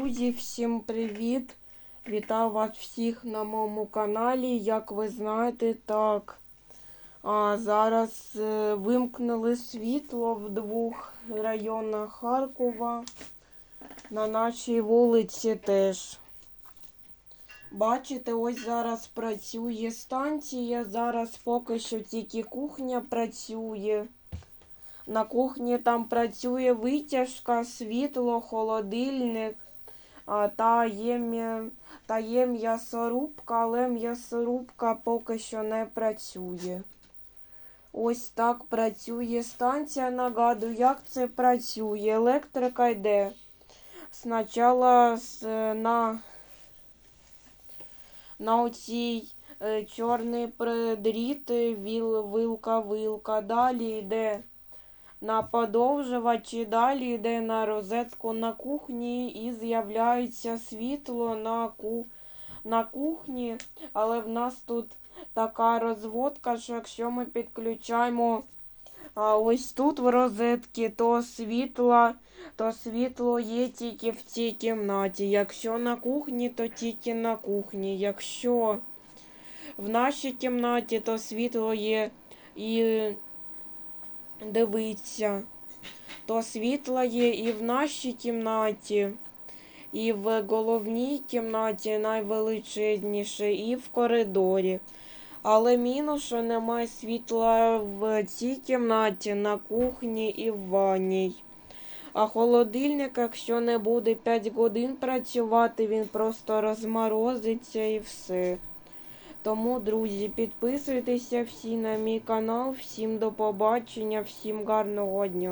Друзі, всім привіт! Вітаю вас всіх на моєму каналі. Як ви знаєте, так а, зараз е, вимкнули світло в двох районах Харкова. На нашій вулиці теж. Бачите, ось зараз працює станція. Зараз поки що тільки кухня працює. На кухні там працює витяжка, світло, холодильник, та є, та є м'ясорубка, але м'ясорубка поки що не працює. Ось так працює станція. Нагадую, як це працює. Електрика йде. Спочатку на, на оцій е, чорний предріт, вилка, вилка. Далі йде на подовжувачі, далі йде на розетку на кухні і з'являється світло на, ку... на кухні. Але в нас тут така розводка, що якщо ми підключаємо а, ось тут в розетки, то світло, то світло є тільки в цій кімнаті. Якщо на кухні, то тільки на кухні. Якщо в нашій кімнаті, то світло є і дивиться, то світло є і в нашій кімнаті, і в головній кімнаті найвеличезніше, і в коридорі. Але мінус, що немає світла в цій кімнаті, на кухні і в ванній. А холодильник, якщо не буде 5 годин працювати, він просто розморозиться і все. Тому, друзі, підписуйтеся всі на мій канал. Всім до побачення, всім гарного дня.